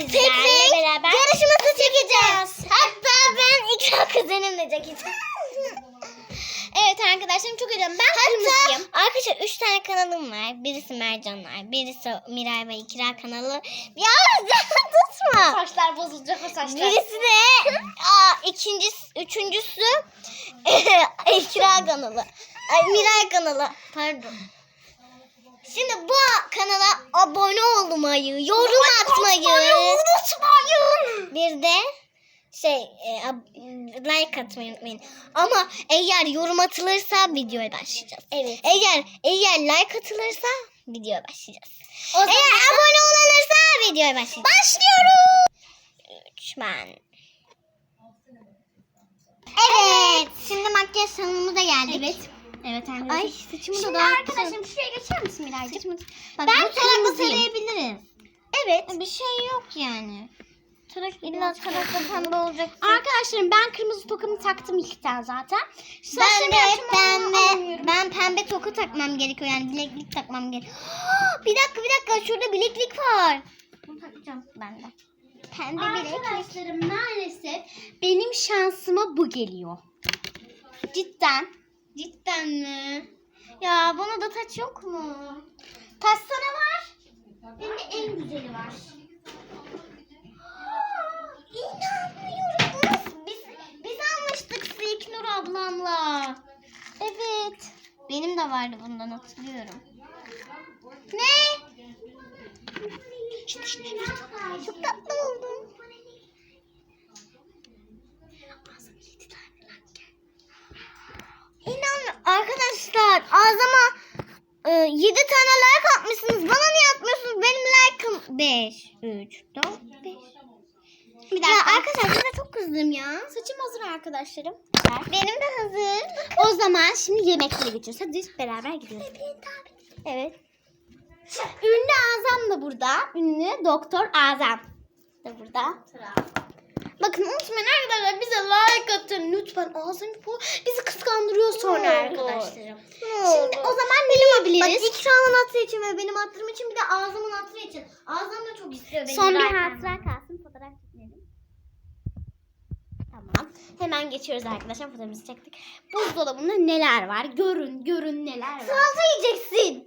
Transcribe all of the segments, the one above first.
sizlerle beraber yarışması çekeceğiz. Hatta ben ikra kuzenimle çekeceğim. Evet arkadaşlarım çok heyecanlıyım. Ben kırmızıyım. Arkadaşlar 3 tane kanalım var. Birisi Mercanlar, birisi Miray ve İkra kanalı. Ya tutma. Saçlar bozulacak o saçlar. Birisi de aa, ikincisi, üçüncüsü İkra kanalı. Ay Miray kanalı. Pardon. Şimdi bu kanala abone olmayı, yorum atmayı unutmayın. Bir de şey e, like atmayı unutmayın. Ama eğer yorum atılırsa videoya başlayacağız. Evet. Eğer eğer like atılırsa videoya başlayacağız. O zaman eğer abone olunursa videoya başlayacağız. başlıyoruz. Üç ben. Evet. Şimdi makyaj salonumuza geldik. Evet. Evet arkadaşlar. Ay saçımı da dağıttım. arkadaşım şuraya geçer misin Miraycığım? Bak, Ben tarakla kırmızıyım. tarayabiliriz. Evet. Bir şey yok yani. Tarak illa tarakla pembe olacak. Arkadaşlarım ben kırmızı tokamı taktım ilkten zaten. Saçlarımı ben de ben pembe toku takmam gerekiyor yani bileklik takmam gerekiyor. bir dakika bir dakika şurada bileklik var. Bunu takacağım ben de. Pembe bileklik. Arkadaşlarım maalesef benim şansıma bu geliyor. Cidden. Cidden mi? Ya bana da taç yok mu? Taş sana var. Hem de en güzeli var. İnanmıyorum. Biz, almıştık Silknur ablamla. Evet. Benim de vardı bundan hatırlıyorum. Ne? Çok tatlı oldum. Arkadaşlar ağzıma e, 7 tane like atmışsınız. Bana niye atmıyorsunuz? Benim like'ım 5, 3, 4, 5. Bir Ya dakika. arkadaşlar size çok kızdım ya. Saçım hazır arkadaşlarım. Benim de hazır. O zaman şimdi yemeklere geçiyoruz. Hadi biz beraber gidiyoruz. Evet. Ünlü Azam da burada. Ünlü Doktor Azam da burada. Bakın unutmayın arkadaşlar bize like atın lütfen. Azam bu bizi kıskandırıyor sonra Ne arkadaşlarım. Ne Şimdi o zaman ne Bak yapabiliriz? İkra'nın hatırı için ve benim hatırım için bir de ağzımın hatırı için. Ağzım da çok istiyor benim. Son bir hatıra kalsın fotoğraf çekelim. Tamam. Hemen geçiyoruz arkadaşlar fotoğrafımızı çektik. Buzdolabında neler var? Görün görün neler var. Salata yiyeceksin.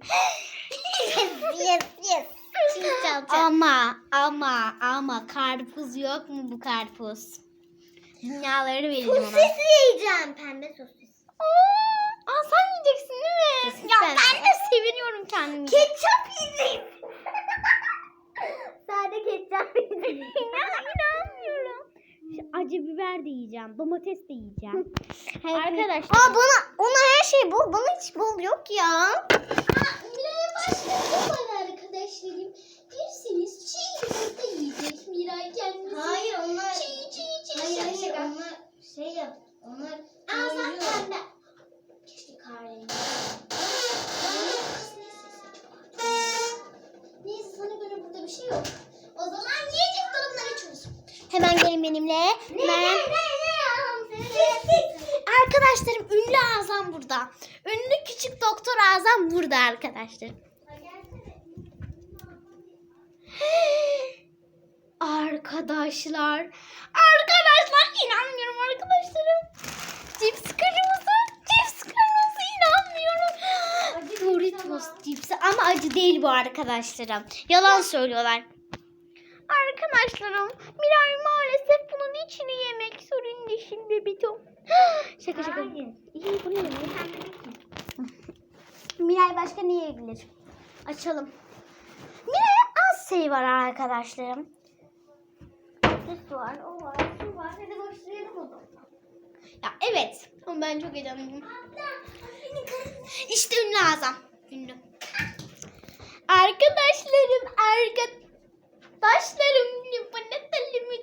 yes yes yes. Salata. Ama ama ama karpuz yok mu bu karpuz? Dünyaları vereceğim ona. Sosis yiyeceğim. Pembe sosis. Aa, aa, sen yiyeceksin değil mi? Sosis ya ben ben de seviniyorum kendimi. Ketçap yiyeceğim. Sade ketçap yiyeceğim. ya inanmıyorum. Şu acı biber de yiyeceğim. Domates de yiyeceğim. Arkadaşlar. Aa bana ona her şey bol. Bana hiç bol yok ya. Miray'a başlayalım arkadaşlarım. Derseniz çiğ yumurta yiyecek Miray kendisi. Hayır onlar Çiğ çiğ çiğ. Hayır şaka hayır şaka. onlar yap. Onlar Aa sen turuncu. pembe. Keşke kahverengi. Neyse sana göre burada bir şey yok. O zaman yiyecek dolabına geçiyoruz. Hemen gelin benimle. Ne ne ne ne ya? Arkadaşlarım ünlü Azam burada. Ünlü küçük doktor Azam burada. Arkadaşlar. Arkadaşlar inanmıyorum arkadaşlarım. Cips kırmızı. Cips kırmızı inanmıyorum. Doritos cipsi ama acı değil bu arkadaşlarım. Yalan söylüyorlar. Arkadaşlarım Miray maalesef bunun içini yemek zorunda şimdi bir top. şaka şaka. Hayır. İyi bunu yemeyi. Miray başka ne yiyebilir? Açalım. Miray'a az şey var arkadaşlarım. Süs var, o var, şu var. Hadi başlayalım o zaman. Ya evet. Ama ben çok heyecanlıyım. İşte ünlü Azam. Ünlü. Arkadaşlarım, arkadaşlarım. Limonatalı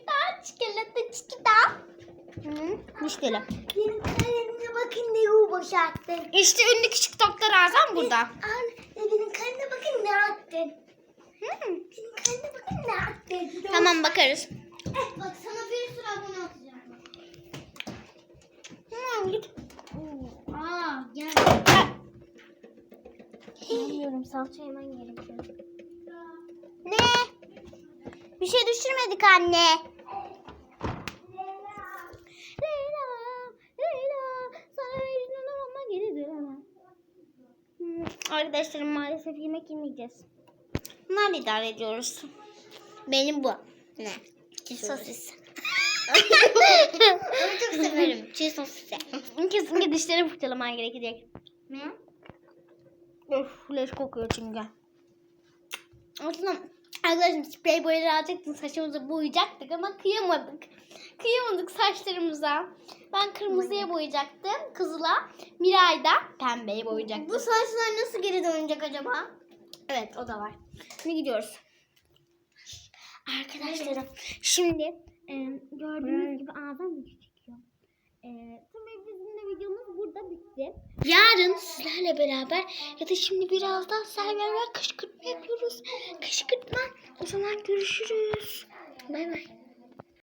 da çikolata çikolata. Hı, müşteri. Benim kalemime bakın ne u boşalttın. İşte ünlü küçük doktor Azam burada. Anne benim kaleme bakın ne attın. Hı. Benim kaleme bakın ne attın. Tamam bakarız. Eh, bak sana bir sürü abone atacağım. Hı, git. Aa gel. Bilmiyorum salça yemen gerekiyor. Ne? Bir şey düşürmedik anne. Leyla, Leyla, sana mecnun olma geri dönemem. Hmm, Arkadaşlarım maalesef yemek yemeyeceğiz. Bunlarla idare ediyoruz. Benim bu. Ne? Sosis. Onu çok severim. Çiğ sosis. Kesinlikle dişleri fırçalaman gerekecek. Ne? Öf, leş kokuyor çünkü. Aslında arkadaşım sprey boyaları alacaktım saçımızı boyayacaktık ama kıyamadık. Kıyamadık saçlarımıza. Ben kırmızıya boyayacaktım. Kızıla, Miray da pembeye boyayacaktı. Bu saçlar nasıl geri dönecek acaba? Evet o da var. Şimdi gidiyoruz. Arkadaşlarım şimdi e, gördüğünüz gibi ağzım çekiyor? E, tabii bizim de videomuz burada bitti. Yarın sizlerle beraber ya da şimdi birazdan beraber kışkırtma yapıyoruz. Kışkırtma. O zaman görüşürüz. Bay bay.